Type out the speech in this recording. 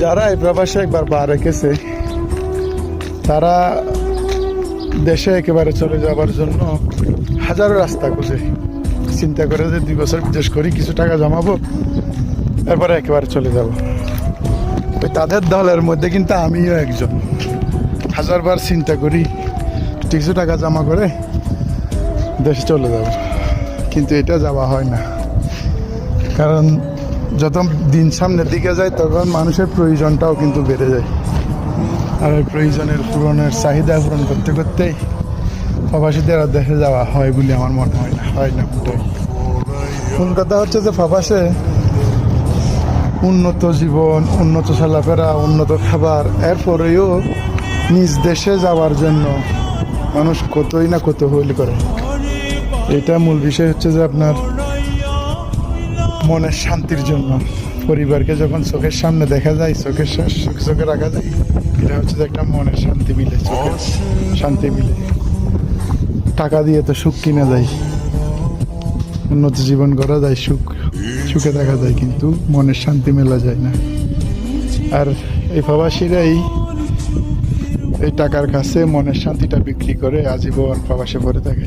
যারা এই প্রবাসে একবার পা রেখেছে, তারা দেশে একেবারে চলে যাবার জন্য হাজারো রাস্তা খুঁজে। চিন্তা করে যে দুই বছর বিদেশ করি, কিছু টাকা জমাবো, এরপরে একেবারে চলে যাব। ওই তাদের দলের মধ্যে কিন্তু আমিও একজন। হাজারবার চিন্তা করি, কিছু টাকা জমা করে দেশে চলে যাব। কিন্তু এটা যাওয়া হয় না। কারণ যত দিন সামনের দিকে যায়, তখন মানুষের প্রয়োজনটাও কিন্তু বেড়ে যায়। আর ওই প্রয়োজনের পূরণের চাহিদা পূরণ করতে করতেই প্রবাসীদের দেশে যাওয়া হয় বলে আমার মনে হয় না হয় না ওটাই কোন কথা হচ্ছে যে প্রবাসে উন্নত জীবন, উন্নত চলাফেরা, উন্নত খাবার, এরপরেও নিজ দেশে যাওয়ার জন্য মানুষ কতই না কত হইল করে। এটা মূল বিষয় হচ্ছে যে আপনার মনের শান্তির জন্য। পরিবারকে যখন চোখের সামনে দেখা যায়, চোখের চোখে রাখা যায়, এটা হচ্ছে যে একটা মনের শান্তি মিলে শান্তি মিলে। টাকা দিয়ে তো সুখ কিনা যায় উন্নত জীবন করা যায়, সুখ, সুখে দেখা যায়, কিন্তু মনের শান্তি মেলা যায় না। আর এই প্রবাসীরাই এই টাকার কাছে মনের শান্তিটা বিক্রি করে আজীবন প্রবাসে পড়ে থাকে।